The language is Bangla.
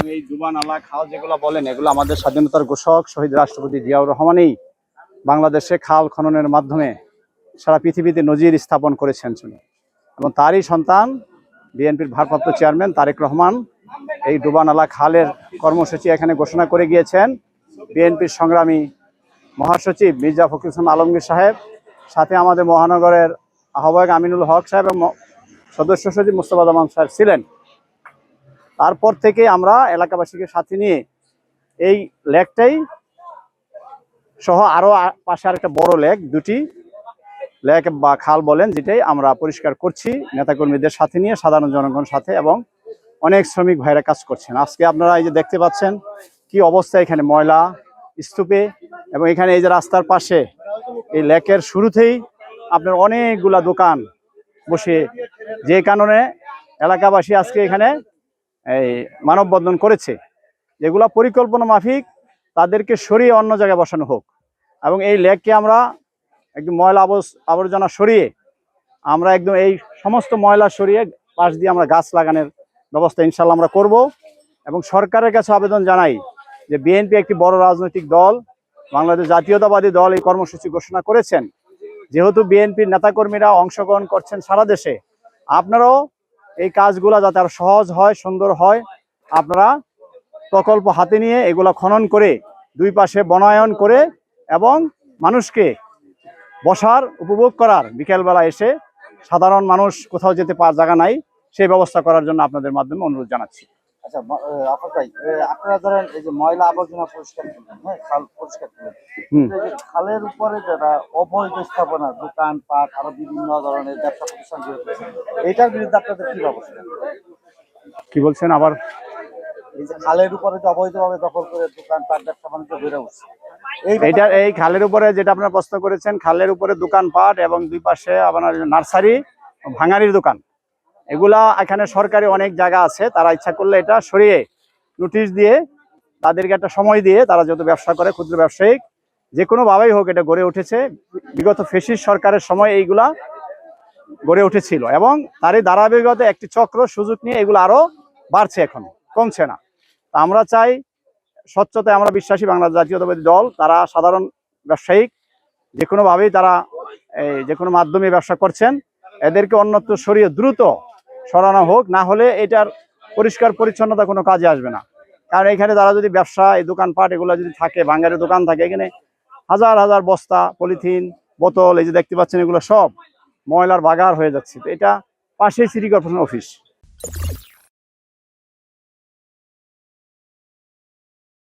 এবং এই দুবা নালা খাল যেগুলো বলেন, এগুলো আমাদের স্বাধীনতার ঘোষক শহীদ রাষ্ট্রপতি জিয়াউর রহমানই বাংলাদেশে খাল খননের মাধ্যমে সারা পৃথিবীতে নজির স্থাপন করেছেন তিনি। এবং তারই সন্তান বিএনপির ভারপ্রাপ্ত চেয়ারম্যান তারেক রহমান এই ডুবানালা খালের কর্মসূচি এখানে ঘোষণা করে গিয়েছেন। বিএনপির সংগ্রামী মহাসচিব মির্জা ফখরুল ইসলাম আলমগীর সাহেব, সাথে আমাদের মহানগরের আহ্বায়ক আমিনুল হক সাহেব এবং সদস্য সচিব মুস্তফা জামান সাহেব ছিলেন। তারপর থেকে আমরা এলাকাবাসীকে সাথে নিয়ে এই লেকটাই সহ আরও আ- পাশে আরেকটা বড় লেক, দুটি লেক বা খাল বলেন, যেটাই আমরা পরিষ্কার করছি, নেতাকর্মীদের সাথে নিয়ে, সাধারণ জনগণ সাথে এবং অনেক শ্রমিক ভাইরা কাজ করছেন। আজকে আপনারা এই যে দেখতে পাচ্ছেন কি অবস্থা এখানে, ময়লা, স্তূপে এবং এখানে এই যে রাস্তার পাশে এই লেকের শুরুতেই আপনার অনেকগুলা দোকান বসে, যে কারণে এলাকাবাসী আজকে এখানে এই মানববন্ধন করেছে, যেগুলা পরিকল্পনা মাফিক, তাদেরকে সরিয়ে অন্য জায়গায় বসানো হোক। এবং এই লেককে আমরা একদম ময়লা আবর্জনা সরিয়ে আমরা একদম এই সমস্ত ময়লা সরিয়ে পাশ দিয়ে আমরা গাছ লাগানোর ব্যবস্থা ইনশাল্লাহ আমরা করব। এবং সরকারের কাছে আবেদন জানাই যে বিএনপি একটি বড় রাজনৈতিক দল, বাংলাদেশ জাতীয়তাবাদী দল এই কর্মসূচি ঘোষণা করেছেন। যেহেতু বিএনপির নেতাকর্মীরা অংশগ্রহণ করছেন সারা দেশে, আপনারাও এই কাজগুলো যাতে আরও সহজ হয়, সুন্দর হয়, আপনারা প্রকল্প হাতে নিয়ে এগুলো খনন করে দুই পাশে বনায়ন করে এবং মানুষকে বসার, উপভোগ করার বিকেলবেলা এসে সাধারণ মানুষ কোথাও যেতে পার জায়গা নাই, সেই ব্যবস্থা করার জন্য আপনাদের মাধ্যমে অনুরোধ জানাচ্ছি। আচ্ছা আহ, ভাই আপনারা ধরেন এই যে ময়লা আবর্জনা পরিষ্কার করলেন হ্যাঁ খাল পরিষ্কার করলেন। খালের উপরে যারা অবৈধ স্থাপনা দোকান পাট আরও বিভিন্ন ধরনের ব্যবসা প্রতিষ্ঠান গড়ে এইটার বিরুদ্ধে আপনাদের কি ব্যবস্থা? কি বলছেন আবার? এই যে খালের উপরে যে অবৈধভাবে দখল করে দোকান পাট ব্যবসা বাণিজ্য উঠছে এইটা এই খালের উপরে যেটা আপনারা প্রশ্ন করেছেন খালের উপরে দোকানপাট এবং দুই পাশে আপনার নার্সারি ভাঙারির দোকান। এগুলা এখানে সরকারি অনেক জায়গা আছে, তারা ইচ্ছা করলে এটা সরিয়ে নোটিশ দিয়ে তাদেরকে একটা সময় দিয়ে তারা যত ব্যবসা করে, ক্ষুদ্র ব্যবসায়িক যে কোনো ভাবেই হোক এটা গড়ে উঠেছে। বিগত ফেসিস সরকারের সময় এইগুলা গড়ে উঠেছিল এবং তারই ধারাবাহিকতা একটি চক্র, সুযোগ নিয়ে এগুলো আরও বাড়ছে এখন, কমছে না। তা আমরা চাই স্বচ্ছতায় আমরা বিশ্বাসী বাংলাদেশ জাতীয়তাবাদী দল, তারা সাধারণ ব্যবসায়িক যে কোনোভাবেই তারা এই যে কোনো মাধ্যমে ব্যবসা করছেন, এদেরকে অন্যত্র সরিয়ে দ্রুত সরানো হোক, না হলে এটার পরিষ্কার পরিচ্ছন্নতা কোনো কাজে আসবে না। কারণ এখানে তারা যদি ব্যবসা, এই দোকানপাট এগুলো যদি থাকে ভাঙ্গারের দোকান থাকে, এখানে হাজার হাজার বস্তা, পলিথিন, বোতল, এই যে দেখতে পাচ্ছেন এগুলো সব ময়লার বাগার হয়ে যাচ্ছে। তো এটা পাশেই সিটি কর্পোরেশন অফিস।